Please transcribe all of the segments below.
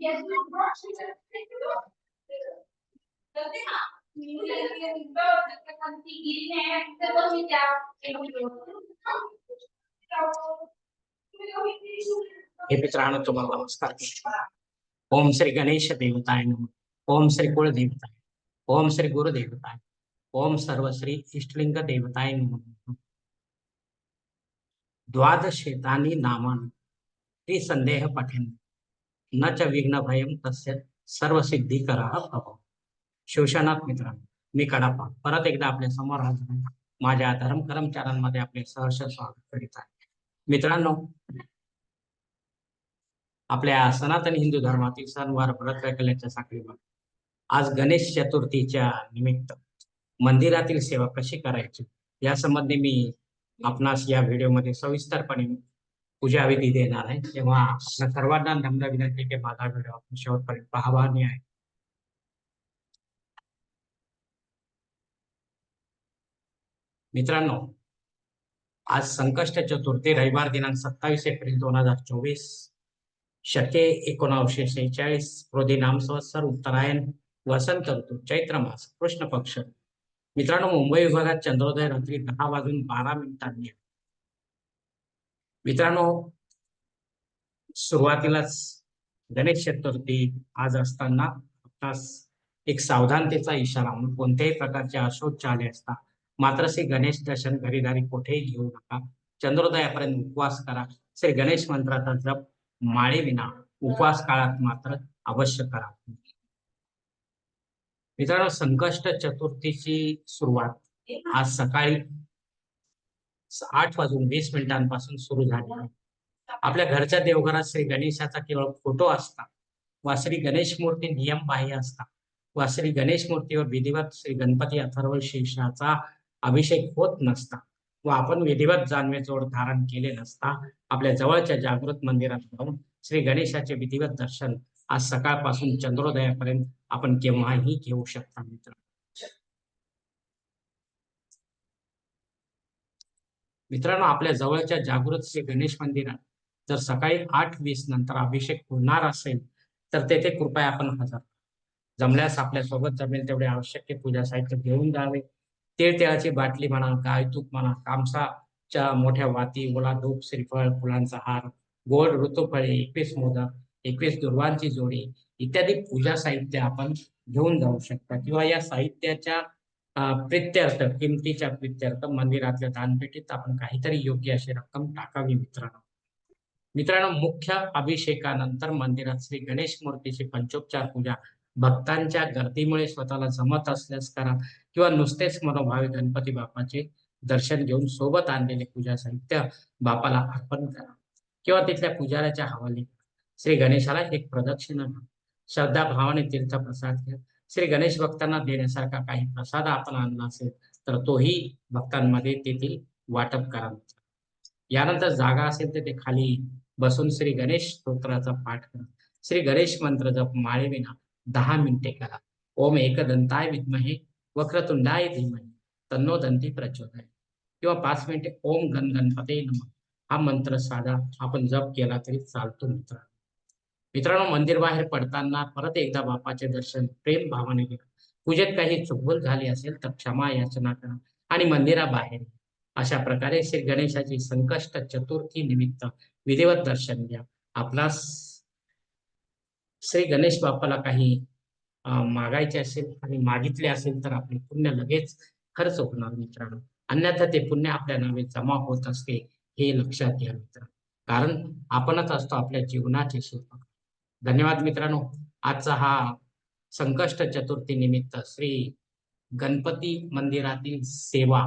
हे मित्रांनो तुम्हाला नमस्कार ओम श्री गणेश देवताय नम. ओम श्री कुळ देवताय ओम श्री गुरु देवताय ओम सर्व श्री इष्टलिंग देवताय नम. द्वादशेतानी नामानि ती संदेह पठेन न च विघ्न भयम तस्य सर्व सिद्धी करा प्रभाव शिवशनाथ मित्रांनो मी कडापा परत एकदा आपल्यासमोर हजर माझ्या धर्म कर्मचाऱ्यांमध्ये आपले सहर्ष स्वागत करीत आहे. मित्रांनो आपल्या सनातन हिंदू धर्मातील सणवार व्रत वैकल्याच्या साखळीवर आज गणेश चतुर्थीच्या निमित्त मंदिरातील सेवा कशी करायची? या संबंधी मी आपणास या व्हिडिओमध्ये सविस्तरपणे पूजा विधी देणार आहे. तेव्हा आपल्या सर्वांना नम्र विनंती की माझा व्हिडिओ आपण शेवटपर्यंत पाहावा आहे. मित्रांनो आज संकष्ट चतुर्थी रविवार दिनांक सत्तावीस एप्रिल दोन हजार चोवीस शके एकोणावीसशे शेहेचाळीस क्रोधी नाम संवत्सर उत्तरायण वसंत ऋतू चैत्र मास कृष्ण पक्ष. मित्रांनो मुंबई विभागात चंद्रोदय रात्री दहा वाजून बारा मिनिटांनी आहे. मित्रांनो सुरुवातीलाच गणेश चतुर्थी आज असताना आपणास एक सावधानतेचा इशारा म्हणून कोणत्याही प्रकारचे अशोच आले असता मात्र श्री गणेश दर्शन घरीदारी कुठेही घेऊ नका. चंद्रोदयापर्यंत उपवास करा. श्री गणेश मंत्राचा जप माळेविना उपवास काळात मात्र अवश्य करा. मित्रांनो संकष्ट चतुर्थीची सुरुवात आज सकाळी आठ वाजून वीस मिनिटांपासून सुरू झाली. आपल्या घरच्या देवघरात श्री गणेशाचा केवळ फोटो असता वा श्री गणेश मूर्ती नियम बाह्य असता वा श्री गणेश मूर्तीवर विधिवत श्री गणपती अथर्व शेषाचा अभिषेक होत नसता व आपण विधिवत जानवे जोड धारण केले नसता आपल्या जवळच्या जागृत मंदिरात जाऊन श्री गणेशाचे विधिवत दर्शन आज सकाळपासून चंद्रोदयापर्यंत आपण केव्हाही घेऊ शकता मित्र मित्रांनो आपल्या जवळच्या जागृत श्री गणेश मंदिरात जर सकाळी आठ वीस नंतर अभिषेक होणार असेल तर तेथे कृपया आपण हजर जमल्यास आपल्यासोबत जमेल तेवढे आवश्यक पूजा साहित्य घेऊन जावे. तेल तेळाची बाटली म्हणा गाय तूप म्हणा कामसाच्या मोठ्या वाती ओला धूप श्रीफळ फुलांचा हार गोड ऋतुफळे एकवीस मोदक एकवीस दुर्वांची जोडी इत्यादी पूजा साहित्य आपण घेऊन जाऊ शकता. किंवा या साहित्याच्या प्रित्यर्थ किमतीच्या प्रित्यर्थ मंदिरातल्या दानपेटीत आपण काहीतरी योग्य अशी रक्कम टाकावी मित्रांनो. मित्रांनो मुख्य अभिषेकानंतर मंदिरात श्री गणेश मूर्तीची पंचोपचार पूजा भक्तांच्या गर्दीमुळे स्वतःला जमत असल्यास करा किंवा नुसतेच मनोभावे गणपती बाप्पाचे दर्शन घेऊन सोबत आणलेले पूजा साहित्य बापाला अर्पण करा किंवा तिथल्या पुजाऱ्याच्या हवाली. श्री गणेशाला एक प्रदक्षिणा श्रद्धा भावाने तीर्थ प्रसाद घ्या. श्री गणेश भक्तांना देण्यासारखा काही प्रसाद आपण आणला असेल तर तोही भक्तांमध्ये तेथील वाटप करा यानंतर जागा असेल तर ते खाली बसून श्री गणेश स्तोत्राचा पाठ करा. श्री गणेश मंत्र जप माळेविना दहा मिनिटे करा. ओम एकदंताय विद्महे वक्रतुंडाय धीमहे तन्नो दंती प्रचोदय किंवा पाच मिनिटे ओम गण गणपते नम. हा मंत्र साधा आपण जप केला तरी चालतो मित्र मित्रांनो मंदिर बाहेर पडताना परत एकदा बापाचे दर्शन प्रेम भावाने घ्या. पूजेत काही चुकबुल झाली असेल तर क्षमा याचना करा आणि मंदिराबाहेर अशा प्रकारे श्री गणेशाची संकष्ट चतुर्थी निमित्त विधिवत दर्शन घ्या. आपला श्री गणेश बाप्पाला काही मागायचे असेल आणि मागितले असेल तर आपले पुण्य लगेच खर्च होणार मित्रांनो. अन्यथा ते पुण्य आपल्या नावे जमा होत असते हे लक्षात घ्या मित्र कारण आपणच असतो आपल्या जीवनाचे शिल्पकार धन्यवाद मित्रांनो. आजचा हा संकष्ट चतुर्थी निमित्त श्री गणपती मंदिरातील सेवा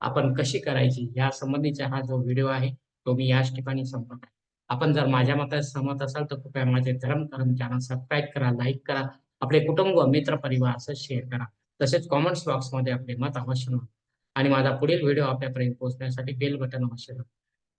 आपण कशी करायची या संबंधीचा हा जो व्हिडिओ आहे तो मी याच ठिकाणी संपत आहे आपण जर माझ्या मतात सहमत असाल तर कृपया माझे धर्म कर्म चॅनल सबस्क्राईब करा लाईक करा आपले कुटुंब मित्र परिवार असं शेअर करा. तसेच कॉमेंट्स बॉक्समध्ये आपले मत अवश्य नोंदवा आणि माझा पुढील व्हिडिओ आपल्यापर्यंत पोहोचण्यासाठी बेल बटन अवश्य